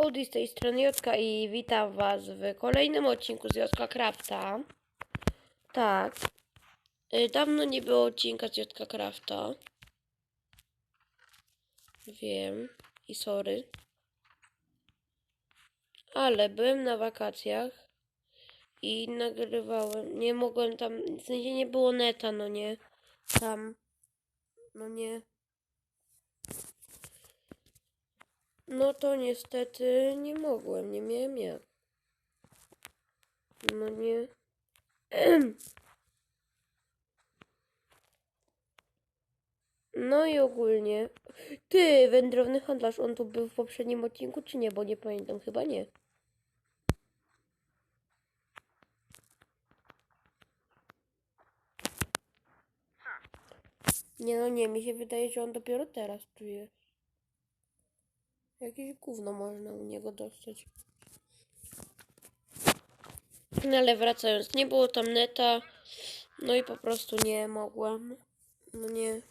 Hołdy z tej strony Jotka i witam was w kolejnym odcinku z Jotka Crafta. Tak. Y, Dawno nie było odcinka z Jotka Crafta. Wiem. I sorry. Ale byłem na wakacjach i nagrywałem. Nie mogłem tam. W sensie nie było neta, no nie. Tam. No nie. No to niestety nie mogłem, nie miałem jak. No nie. No i ogólnie. Ty, wędrowny handlarz, on tu był w poprzednim odcinku, czy nie? Bo nie pamiętam, chyba nie. Nie no nie, mi się wydaje, że on dopiero teraz tu jest. Jakieś gówno można u niego dostać. No ale wracając, nie było tam neta. No i po prostu nie mogłam. No nie.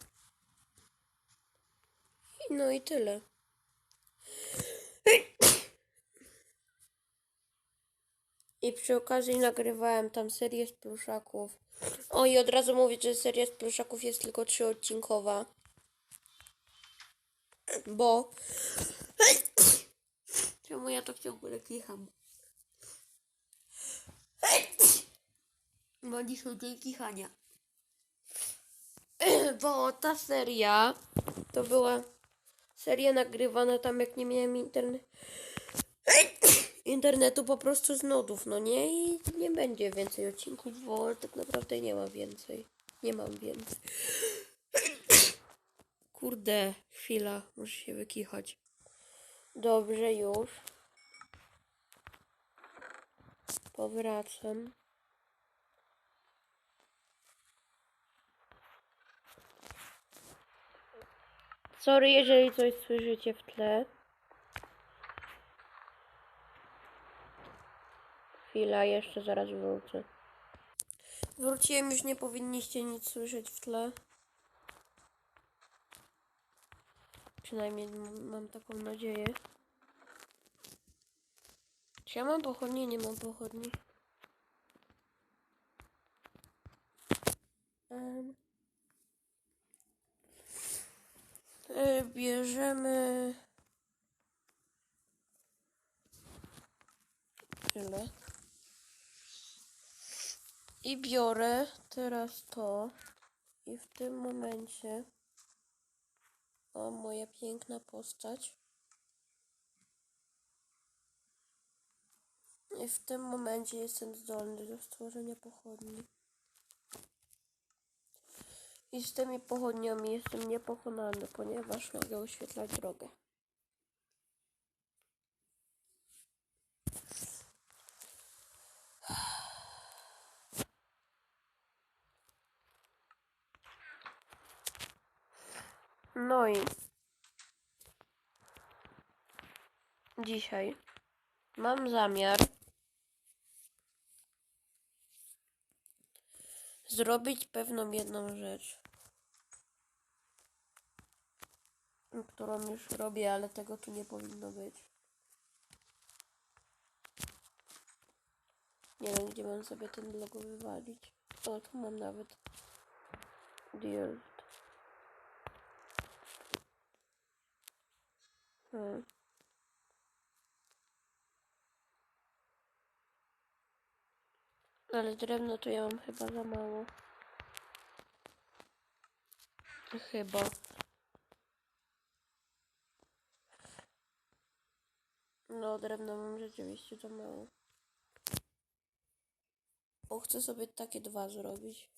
No i tyle. I przy okazji nagrywałem tam serię z pluszaków. O i od razu mówię, że seria z pluszaków jest tylko trzyodcinkowa. Bo Czemu ja to ciągle kicham? Bo dzisiaj dzień kichania. Bo ta seria to była seria nagrywana tam jak nie miałem internet. internetu po prostu z nudów, no nie? I nie będzie więcej odcinków, bo tak naprawdę nie ma więcej. Nie mam więcej. Kurde, chwila, muszę się wykichać. Dobrze, już. Powracam. Sorry, jeżeli coś słyszycie w tle. Chwila, jeszcze zaraz wrócę. Wróciłem, już nie powinniście nic słyszeć w tle. Przynajmniej mam taką nadzieję. Czy ja mam pochodnie? Nie mam pochodni. Em. E, bierzemy... Tyle. I biorę teraz to. I w tym momencie... O, moja piękna postać. I w tym momencie jestem zdolny do stworzenia pochodni. I z tymi pochodniami jestem niepokonany, ponieważ mogę oświetlać drogę. No i dzisiaj mam zamiar zrobić pewną jedną rzecz, którą już robię, ale tego tu nie powinno być. Nie wiem, gdzie mam sobie ten blok wywalić. O, tu mam nawet dirt. Hmm. Ale drewno to ja mam chyba za mało. Chyba. No, drewno mam rzeczywiście za mało. Bo chcę sobie takie dwa zrobić.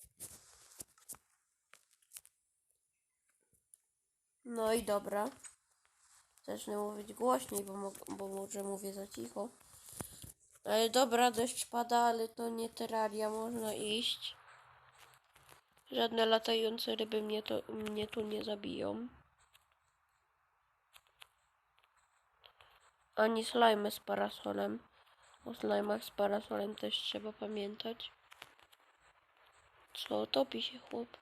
No i dobra. Zacznę mówić głośniej, bo, bo może mówię za cicho. Ale dobra, deszcz pada, ale to nie terraria, można iść. Żadne latające ryby mnie, to, mnie tu nie zabiją. Ani slimy z parasolem. O slajmach z parasolem też trzeba pamiętać. Co, topi się chłop.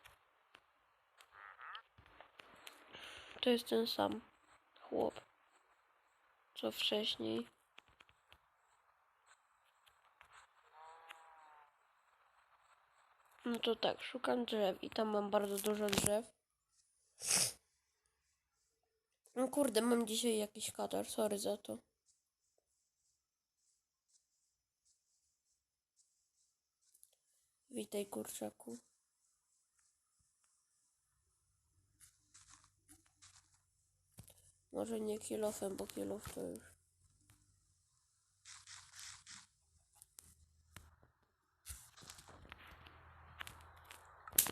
To jest ten sam chłop. co wcześniej. No to tak, szukam drzew i tam mam bardzo dużo drzew. No kurde, mam dzisiaj jakiś katar, sorry za to. Witaj kurczaku. Może nie kilofem, bo kilof to już.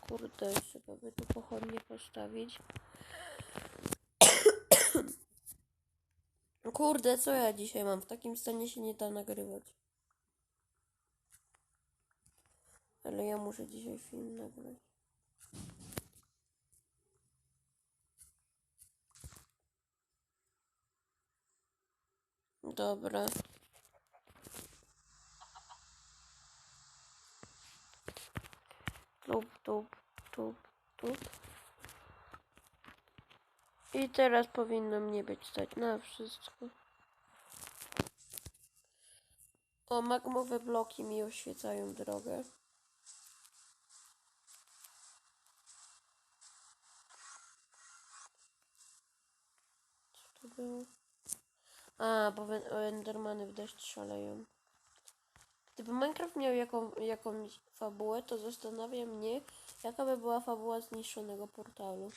Kurde, trzeba by tu pochodnie postawić. Kurde, co ja dzisiaj mam? W takim stanie się nie da nagrywać. Ale ja muszę dzisiaj film nagrać. Dobra. Tup, tup, tup, tup. I teraz powinno mnie być stać na wszystko. O, magmowe bloki mi oświecają drogę. Co to było? A, bo Endermany w deszcz szaleją. Gdyby Minecraft miał jaką, jakąś fabułę, to zastanawia mnie, jaka by była fabuła zniszczonego portalu.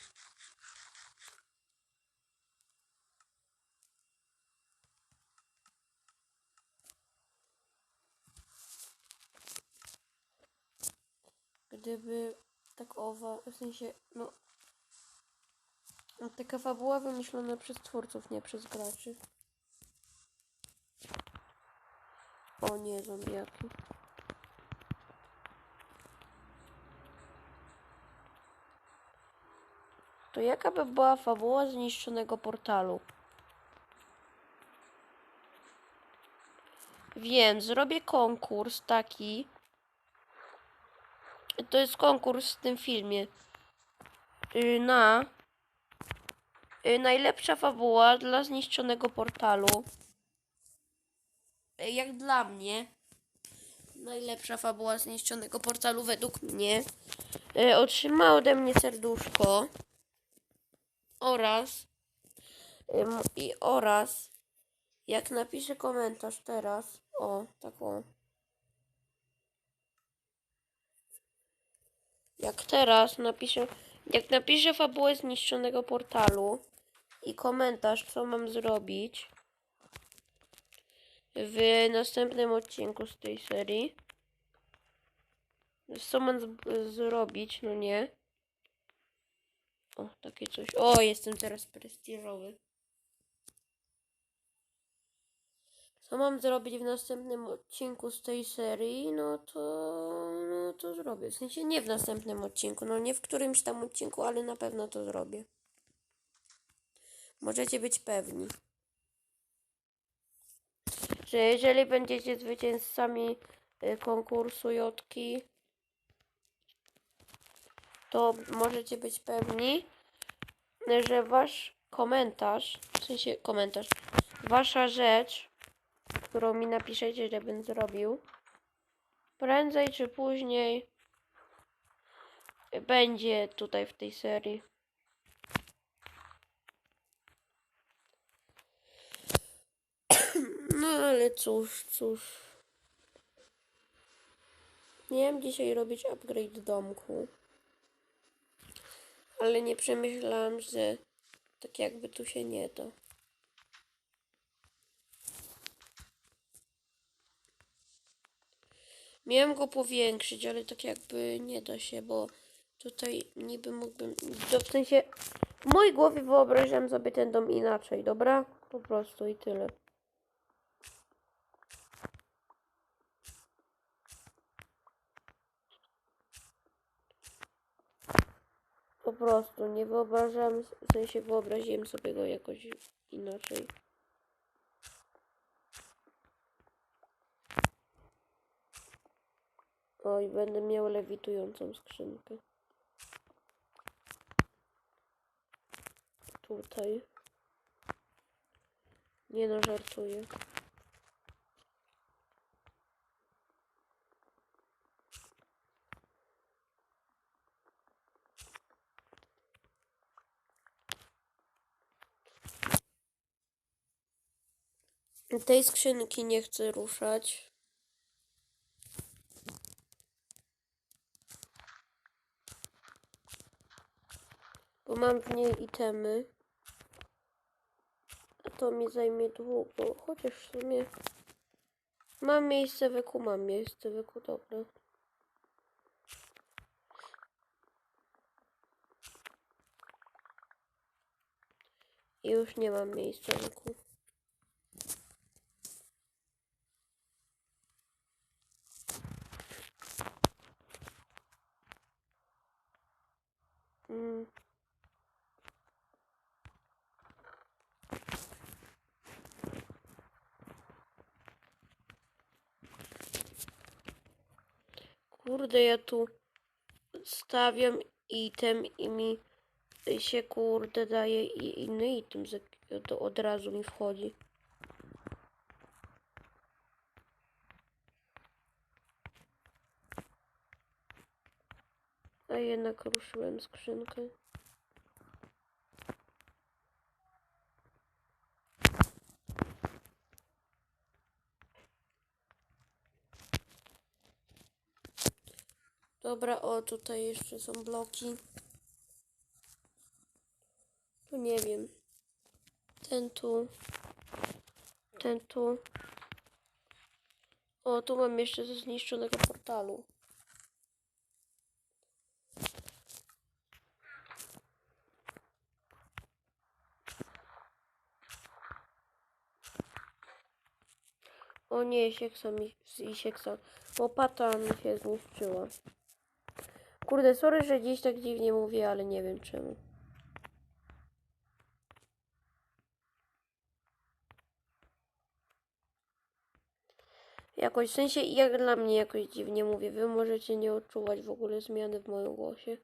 Gdyby tak owa, w sensie, no, taka fabuła wymyślona przez twórców, nie przez graczy. O nie, zombiaki. To jaka by była fabuła zniszczonego portalu? Wiem, zrobię konkurs taki. To jest konkurs w tym filmie. Y, Na y, najlepsza fabuła dla zniszczonego portalu. Jak dla mnie. Najlepsza fabuła zniszczonego portalu według mnie. Otrzyma ode mnie serduszko. Oraz. ym, I oraz. Jak napiszę komentarz teraz. O, taką. Jak teraz napiszę, jak napiszę fabułę zniszczonego portalu i komentarz, co mam zrobić w następnym odcinku z tej serii. Co mam zrobić, no nie. O, takie coś. O, jestem teraz prestiżowy. Co mam zrobić w następnym odcinku z tej serii? No to, no to zrobię. W sensie nie w następnym odcinku, no nie w którymś tam odcinku, ale na pewno to zrobię. Możecie być pewni, że jeżeli będziecie zwycięzcami y, konkursu Jotki, to możecie być pewni, że wasz komentarz, w sensie komentarz, wasza rzecz, którą mi napiszecie, że bym zrobił, prędzej czy później będzie tutaj w tej serii. No ale cóż, cóż. Miałem dzisiaj robić upgrade domku. Ale nie przemyślałam, że tak jakby tu się nie da. Miałem go powiększyć, ale tak jakby nie da się, bo tutaj niby mógłbym. W sensie w mojej głowie wyobrażam sobie ten dom inaczej, dobra? Po prostu i tyle. Prostu nie wyobrażam, w sensie wyobraziłem sobie go jakoś inaczej. Oj, będę miał lewitującą skrzynkę. Tutaj. Nie no, żartuję. Tej skrzynki nie chcę ruszać. Bo mam w niej itemy. A to mi zajmie długo. Chociaż w sumie mam miejsce wyku, mam miejsce wyku, dobra. I już nie mam miejsca wyku. Mm. Kurde, ja tu stawiam item i mi się kurde daje i inny item, od razu mi wchodzi. A jednak ruszyłem skrzynkę. Dobra, o tutaj jeszcze są bloki. Tu nie wiem. Ten tu. Ten tu. O, tu mam jeszcze ze zniszczonego portalu. O nie, sieksa mi, i sieksa. Łopata mi się zniszczyła. Kurde, sorry, że dziś tak dziwnie mówię, ale nie wiem czemu. Jakoś, w sensie, jak dla mnie jakoś dziwnie mówię. Wy możecie nie odczuwać w ogóle zmiany w moim głosie.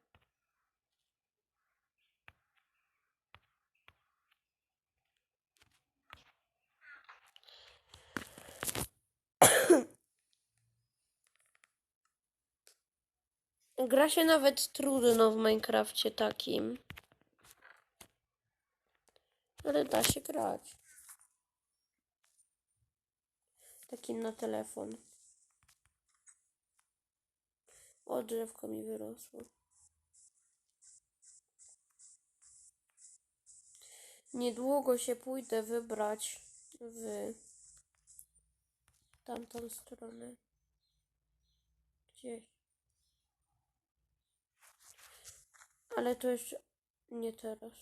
Gra się nawet trudno w Minecrafcie takim. Ale da się grać. Takim na telefon. O, drzewko mi wyrosło. Niedługo się pójdę wybrać w tamtą stronę. Gdzieś. Ale to jeszcze nie teraz.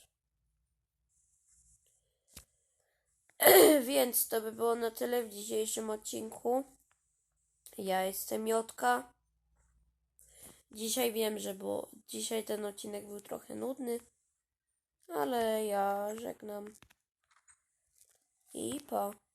Więc to by było na tyle w dzisiejszym odcinku. Ja jestem Jotka. Dzisiaj wiem, że było. Dzisiaj ten odcinek był trochę nudny. Ale ja żegnam. I pa.